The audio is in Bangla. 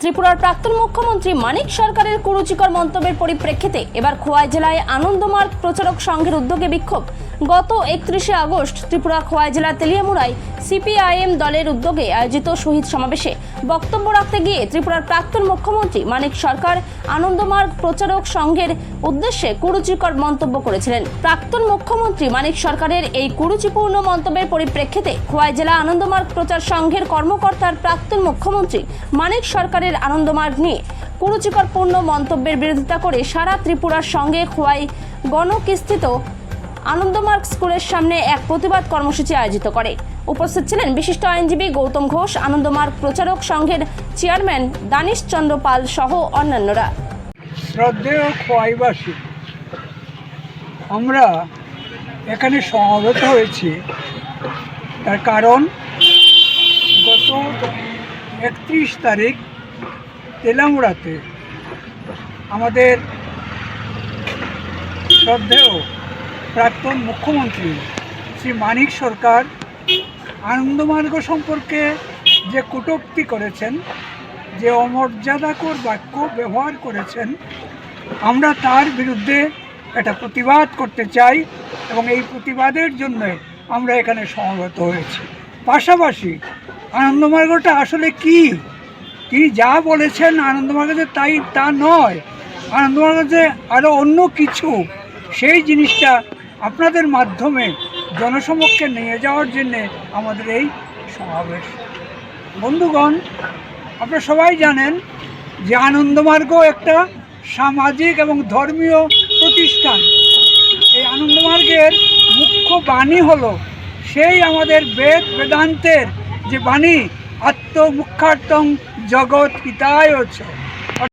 ত্রিপুরার প্রাক্তন মুখ্যমন্ত্রী মানিক সরকারের কুরুচিকর মন্তব্যের পরিপ্রেক্ষিতে এবার খোয়াই জেলায় আনন্দমার্গ প্রচারক সংঘের উদ্যোগে বিক্ষোভ। গত একত্রিশে আগস্ট ত্রিপুরা খোয়াই জেলার তেলিয়ামুড়ায় সিপিআইএম দলের উদ্যোগে আয়োজিত শহীদ সমাবেশে বক্তব্য রাখতে গিয়ে ত্রিপুরার প্রাক্তন মুখ্যমন্ত্রী মানিক সরকার আনন্দমার্গ প্রচারক সংঘের উদ্দেশ্যে কুরুচিকর মন্তব্য করেছিলেন। প্রাক্তন মুখ্যমন্ত্রী মানিক সরকারের এই কুরুচিপূর্ণ মন্তব্যের পরিপ্রেক্ষিতে খোয়াই জেলা আনন্দমার্গ প্রচার সংঘের কর্মকর্তার প্রাক্তন মুখ্যমন্ত্রী মানিক সরকারের আনন্দমার্গ নিয়ে কুরুচিকরপূর্ণ মন্তব্যের বিরোধিতা করে সারা ত্রিপুরার সঙ্গে খোয়াই গণকিস্থিত আনন্দমার্গ স্কুলের সামনে এক প্রতিবাদ কর্মসূচি আয়োজিত করে। উপস্থিত ছিলেন বিশিষ্ট আইনজীবী গৌতম ঘোষ, আনন্দমার্গ প্রচারক সংঘের চেয়ারম্যান দানিশ চন্দ্র পাল সহ অন্যান্যরা। শ্রদ্ধেয় আমরা এখানে সমবেত হয়েছি তার কারণ গত একত্রিশ তারিখ তেলামুড়াতে আমাদের শ্রদ্ধেয় প্রাক্তন মুখ্যমন্ত্রী শ্রী মানিক সরকার আনন্দমার্গ সম্পর্কে যে কটূক্তি করেছেন, যে অমর্যাদাকর বাক্য ব্যবহার করেছেন, আমরা তার বিরুদ্ধে একটা প্রতিবাদ করতে চাই এবং এই প্রতিবাদের জন্য আমরা এখানে সমবেত হয়েছি। পাশাপাশি আনন্দমার্গটা আসলে কি? তিনি যা বলেছেন আনন্দমার্গতে তাই তা নয়। আনন্দমার্গতে আরও অন্য কিছু, সেই জিনিসটা আপনাদের মাধ্যমে জনসমক্ষে নিয়ে যাওয়ার জন্যে আমাদের এই সমাবেশ। বন্ধুগণ, আপনারা সবাই জানেন যে আনন্দমার্গ একটা সামাজিক এবং ধর্মীয় প্রতিষ্ঠান। এই আনন্দমার্গের মুখ্য বাণী হলো সেই আমাদের বেদ বেদান্তের যে বাণী আত্মমুখার্থং জগৎ হিতায়